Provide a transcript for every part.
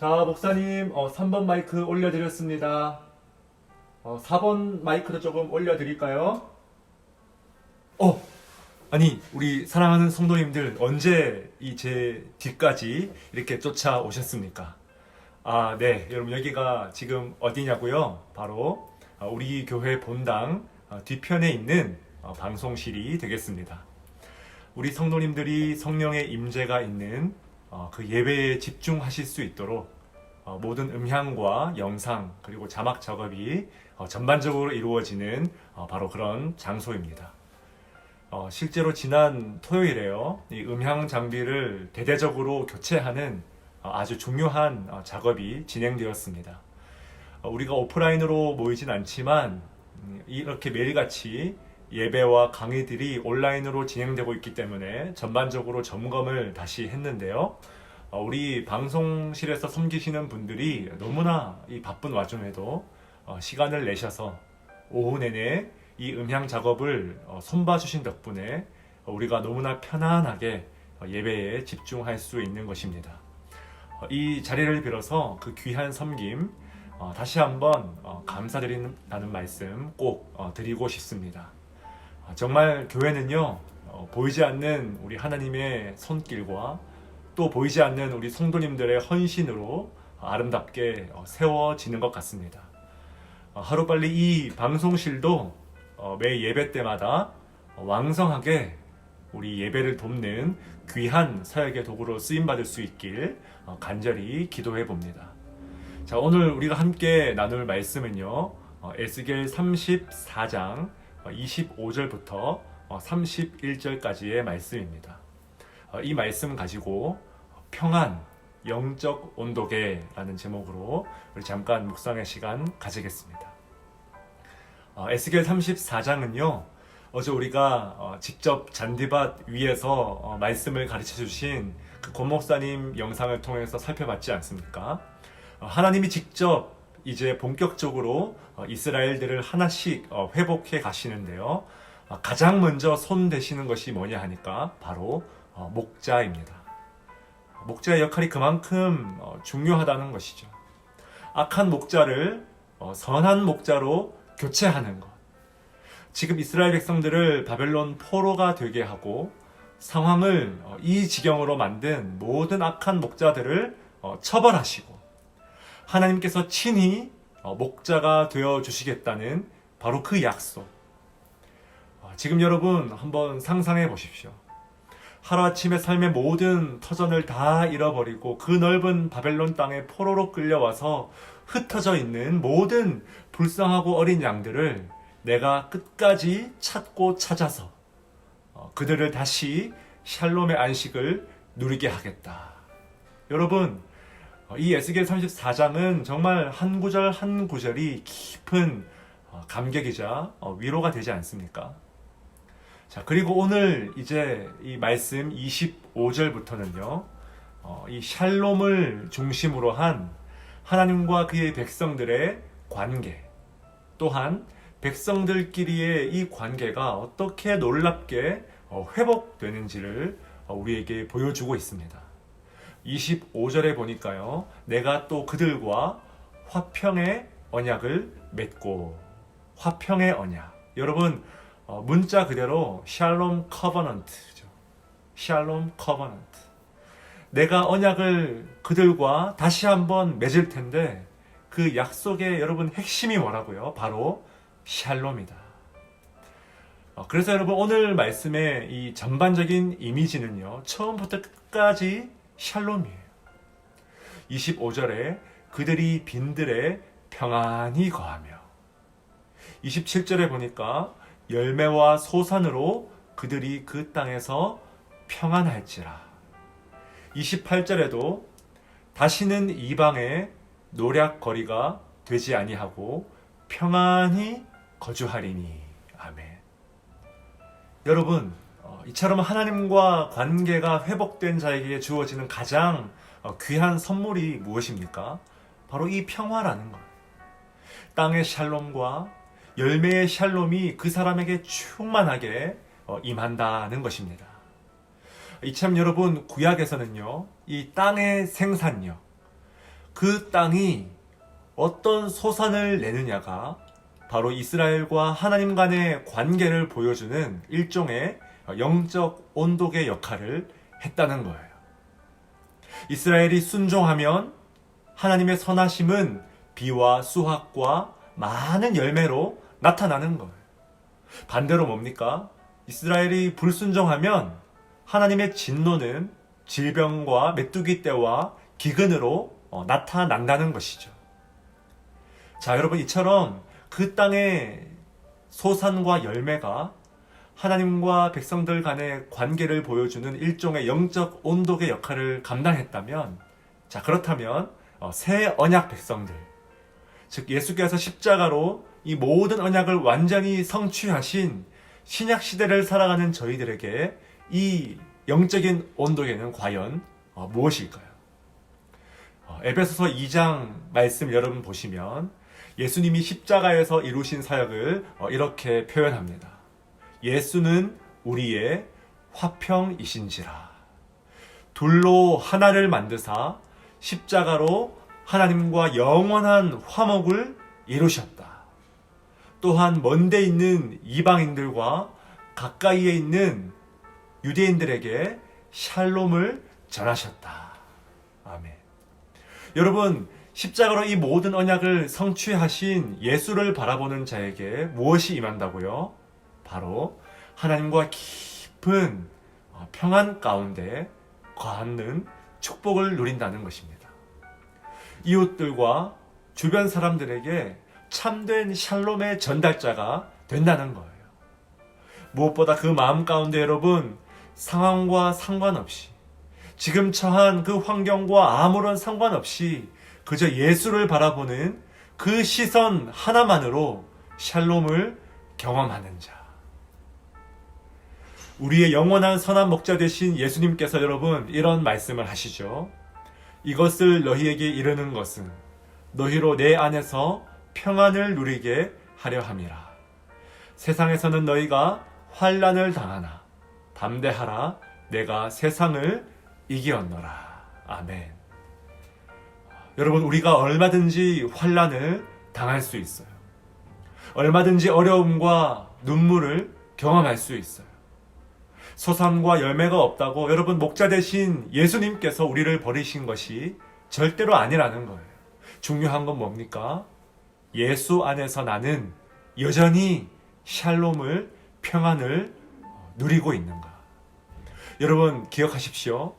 자, 목사님, 어, 3번 마이크 올려드렸습니다. 어, 4번 마이크도 조금 올려드릴까요? 어, 아니, 우리 사랑하는 성도님들, 언제 이 제 뒤까지 이렇게 쫓아오셨습니까? 아, 네. 여러분, 여기가 지금 어디냐고요? 바로 어, 우리 교회 본당 어, 뒤편에 있는 어, 방송실이 되겠습니다. 우리 성도님들이 성령의 임재가 있는 어, 그 예배에 집중하실 수 있도록 어, 모든 음향과 영상 그리고 자막 작업이 어, 전반적으로 이루어지는 어, 바로 그런 장소입니다. 어, 실제로 지난 토요일에요, 이 음향 장비를 대대적으로 교체하는 어, 아주 중요한 어, 작업이 진행되었습니다. 어, 우리가 오프라인으로 모이진 않지만 음, 이렇게 매일같이 예배와 강의들이 온라인으로 진행되고 있기 때문에 전반적으로 점검을 다시 했는데요. 어, 우리 방송실에서 섬기시는 분들이 너무나 이 바쁜 와중에도 어, 시간을 내셔서 오후 내내 이 음향 작업을 어, 손봐 주신 덕분에 어, 우리가 너무나 편안하게 어, 예배에 집중할 수 있는 것입니다. 어, 이 자리를 빌어서 그 귀한 섬김 어, 다시 한번 어, 감사드린다는 말씀 꼭 어, 드리고 싶습니다. 아, 정말 교회는요 어, 보이지 않는 우리 하나님의 손길과 또 보이지 않는 우리 성도님들의 헌신으로 아름답게 어, 세워지는 것 같습니다. 어, 하루빨리 이 방송실도 어, 매 예배 때마다 어, 왕성하게 우리 예배를 돕는 귀한 사역의 도구로 쓰임 받을 수 있길 어, 간절히 기도해 봅니다. 자, 오늘 우리가 함께 나눌 말씀은요. 어, 에스겔 34장 25절부터 31절까지의 말씀입니다. 어, 이 말씀 가지고 평안, 영적 온도계라는 제목으로 우리 잠깐 묵상의 시간 가지겠습니다. 어, 에스겔 34장은요. 어제 우리가 어, 직접 잔디밭 위에서 어, 말씀을 가르쳐 주신 그 권목사님 영상을 통해서 살펴봤지 않습니까? 어, 하나님이 직접 이제 본격적으로 어, 이스라엘들을 하나씩 어, 회복해 가시는데요. 어, 가장 먼저 손 대시는 것이 뭐냐 하니까 바로 어, 목자입니다. 목자의 역할이 그만큼 어, 중요하다는 것이죠. 악한 목자를 어, 선한 목자로 교체하는 것. 지금 이스라엘 백성들을 바벨론 포로가 되게 하고 상황을 어, 이 지경으로 만든 모든 악한 목자들을 어, 처벌하시고 하나님께서 친히 어, 목자가 되어 주시겠다는 바로 그 약속. 어, 지금 여러분 한번 상상해 보십시오. 하루아침에 삶의 모든 터전을 다 잃어버리고 그 넓은 바벨론 땅에 포로로 끌려와서 흩어져 있는 모든 불쌍하고 어린 양들을 내가 끝까지 찾고 찾아서 어, 그들을 다시 샬롬의 안식을 누리게 하겠다. 여러분, 어, 이 에스겔 34장은 정말 한 구절 한 구절이 깊은 어, 감격이자 어, 위로가 되지 않습니까? 자, 그리고 오늘 이제 이 말씀 25절부터는요, 어, 이 샬롬을 중심으로 한 하나님과 그의 백성들의 관계, 또한 백성들끼리의 이 관계가 어떻게 놀랍게 어, 회복되는지를 어, 우리에게 보여주고 있습니다. 25절에 보니까요, 내가 또 그들과 화평의 언약을 맺고, 화평의 언약. 여러분, 어, 문자 그대로 샬롬 커버넌트죠. 샬롬 커버넌트. 내가 언약을 그들과 다시 한번 맺을 텐데 그 약속의 여러분 핵심이 뭐라고요? 바로 샬롬이다. 어, 그래서 여러분 오늘 말씀의 이 전반적인 이미지는요. 처음부터 끝까지 샬롬이에요. 25절에 그들이 빈들에 평안히 거하며 27절에 보니까 열매와 소산으로 그들이 그 땅에서 평안할지라. 28절에도 다시는 이방의 노략거리가 되지 아니하고 평안히 거주하리니. 아멘. 여러분, 어, 이처럼 하나님과 관계가 회복된 자에게 주어지는 가장 어, 귀한 선물이 무엇입니까? 바로 이 평화라는 것. 땅의 샬롬과 열매의 샬롬이 그 사람에게 충만하게 어, 임한다는 것입니다. 이참 여러분 구약에서는요 이 땅의 생산력 그 땅이 어떤 소산을 내느냐가 바로 이스라엘과 하나님 간의 관계를 보여주는 일종의 영적 온도계 역할을 했다는 거예요. 이스라엘이 순종하면 하나님의 선하심은 비와 수확과 많은 열매로 나타나는 거예요. 반대로 뭡니까? 이스라엘이 불순종하면 하나님의 진노는 질병과 메뚜기 떼와 기근으로 어, 나타난다는 것이죠. 자, 여러분 이처럼 그 땅의 소산과 열매가 하나님과 백성들 간의 관계를 보여주는 일종의 영적 온도의 역할을 감당했다면, 자, 그렇다면, 어, 새 언약 백성들, 즉, 예수께서 십자가로 이 모든 언약을 완전히 성취하신 신약 시대를 살아가는 저희들에게 이 영적인 온도계는 과연 어, 무엇일까요? 어, 에베소서 2장 말씀 여러분 보시면 예수님이 십자가에서 이루신 사역을 어, 이렇게 표현합니다. 예수는 우리의 화평이신지라. 둘로 하나를 만드사 십자가로 하나님과 영원한 화목을 이루셨다. 또한 먼데 있는 이방인들과 가까이에 있는 유대인들에게 샬롬을 전하셨다. 아멘. 여러분, 십자가로 이 모든 언약을 성취하신 예수를 바라보는 자에게 무엇이 임한다고요? 바로 하나님과 깊은 평안 가운데 거하는 축복을 누린다는 것입니다. 이웃들과 주변 사람들에게 참된 샬롬의 전달자가 된다는 거예요. 무엇보다 그 마음 가운데 여러분 상황과 상관없이 지금 처한 그 환경과 아무런 상관없이 그저 예수를 바라보는 그 시선 하나만으로 샬롬을 경험하는 자. 우리의 영원한 선한 목자 되신 예수님께서 여러분 이런 말씀을 하시죠. 이것을 너희에게 이르는 것은 너희로 내 안에서 평안을 누리게 하려 함이라. 세상에서는 너희가 환란을 당하나 담대하라 내가 세상을 이기었노라. 아멘. 여러분 우리가 얼마든지 환란을 당할 수 있어요. 얼마든지 어려움과 눈물을 경험할 수 있어요. 소산과 열매가 없다고 여러분 목자 대신 예수님께서 우리를 버리신 것이 절대로 아니라는 거예요. 중요한 건 뭡니까? 예수 안에서 나는 여전히 샬롬을 평안을 누리고 있는가? 여러분 기억하십시오.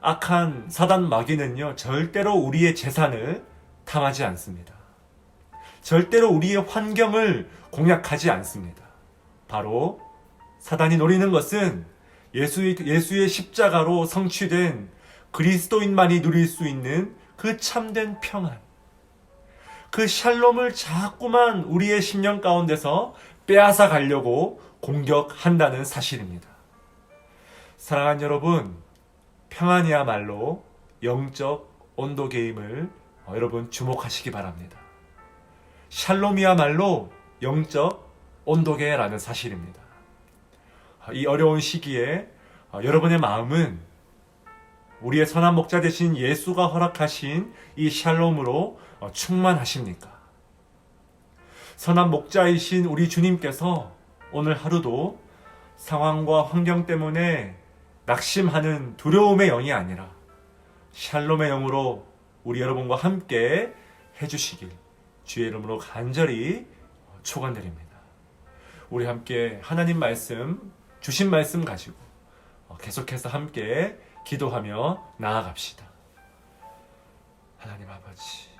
악한 사단 마귀는요 절대로 우리의 재산을 탐하지 않습니다. 절대로 우리의 환경을 공략하지 않습니다. 바로 사단이 노리는 것은 예수의, 예수의 십자가로 성취된 그리스도인만이 누릴 수 있는 그 참된 평안. 그 샬롬을 자꾸만 우리의 심령 가운데서 빼앗아 가려고 공격한다는 사실입니다. 사랑하는 여러분, 평안이야말로 영적 온도 게임을 어, 여러분 주목하시기 바랍니다. 샬롬이야말로 영적 온도계라는 사실입니다. 이 어려운 시기에 어, 여러분의 마음은 우리의 선한 목자 되신 예수가 허락하신 이 샬롬으로 어, 충만하십니까? 선한 목자이신 우리 주님께서 오늘 하루도 상황과 환경 때문에 낙심하는 두려움의 영이 아니라 샬롬의 영으로 우리 여러분과 함께 해주시길 주의 이름으로 간절히 초간드립니다. 우리 함께 하나님 말씀, 주신 말씀 가지고 계속해서 함께 기도하며 나아갑시다. 하나님 아버지.